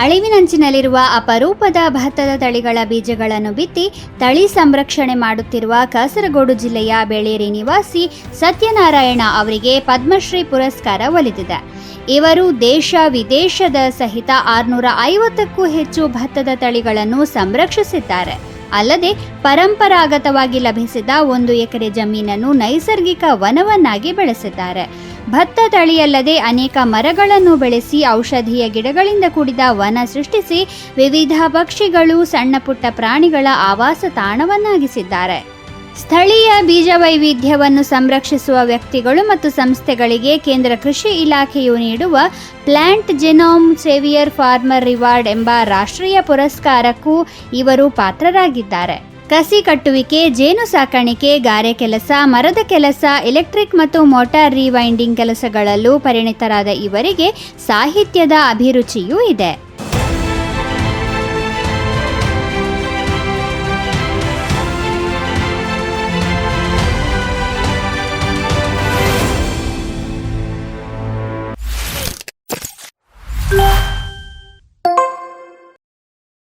ಅಳಿವಿನಂಚಿನಲ್ಲಿರುವ ಅಪರೂಪದ ಭತ್ತದ ತಳಿಗಳ ಬೀಜಗಳನ್ನು ಬಿತ್ತಿ ತಳಿ ಸಂರಕ್ಷಣೆ ಮಾಡುತ್ತಿರುವ ಕಾಸರಗೋಡು ಜಿಲ್ಲೆಯ ಬೇಳೇರಿ ನಿವಾಸಿ ಸತ್ಯನಾರಾಯಣ ಅವರಿಗೆ ಪದ್ಮಶ್ರೀ ಪುರಸ್ಕಾರ ಒಲಿದಿದೆ. ಇವರು ದೇಶ ವಿದೇಶದ ಸಹಿತ ಆರುನೂರ ಐವತ್ತಕ್ಕೂ ಹೆಚ್ಚು ಭತ್ತದ ತಳಿಗಳನ್ನು ಸಂರಕ್ಷಿಸಿದ್ದಾರೆ. ಅಲ್ಲದೆ ಪರಂಪರಾಗತವಾಗಿ ಲಭಿಸಿದ ಒಂದು ಎಕರೆ ಜಮೀನನ್ನು ನೈಸರ್ಗಿಕ ವನವನ್ನಾಗಿ ಬೆಳೆಸಿದ್ದಾರೆ. ಭತ್ತ ತಳಿಯಲ್ಲದೆ ಅನೇಕ ಮರಗಳನ್ನು ಬೆಳೆಸಿ ಔಷಧೀಯ ಗಿಡಗಳಿಂದ ಕೂಡಿದ ವನ ಸೃಷ್ಟಿಸಿ ವಿವಿಧ ಪಕ್ಷಿಗಳು ಸಣ್ಣ ಪುಟ್ಟ ಪ್ರಾಣಿಗಳ ಆವಾಸ ತಾಣವನ್ನಾಗಿಸಿದ್ದಾರೆ. ಸ್ಥಳೀಯ ಬೀಜ ವೈವಿಧ್ಯವನ್ನು ಸಂರಕ್ಷಿಸುವ ವ್ಯಕ್ತಿಗಳು ಮತ್ತು ಸಂಸ್ಥೆಗಳಿಗೆ ಕೇಂದ್ರ ಕೃಷಿ ಇಲಾಖೆಯು ನೀಡುವ plant genome saviour farmer reward ಎಂಬ ರಾಷ್ಟ್ರೀಯ ಪುರಸ್ಕಾರಕ್ಕೂ ಇವರು ಪಾತ್ರರಾಗಿದ್ದಾರೆ. ಕಸಿ ಕಟ್ಟುವಿಕೆ, ಜೇನು ಸಾಕಾಣಿಕೆ, ಗಾರೆ ಕೆಲಸ, ಮರದ ಕೆಲಸ, ಎಲೆಕ್ಟ್ರಿಕ್ ಮತ್ತು ಮೋಟಾರ್ ರಿವೈಂಡಿಂಗ್ ಕೆಲಸಗಳಲ್ಲೂ ಪರಿಣಿತರಾದ ಇವರಿಗೆ ಸಾಹಿತ್ಯದ ಅಭಿರುಚಿಯೂ ಇದೆ.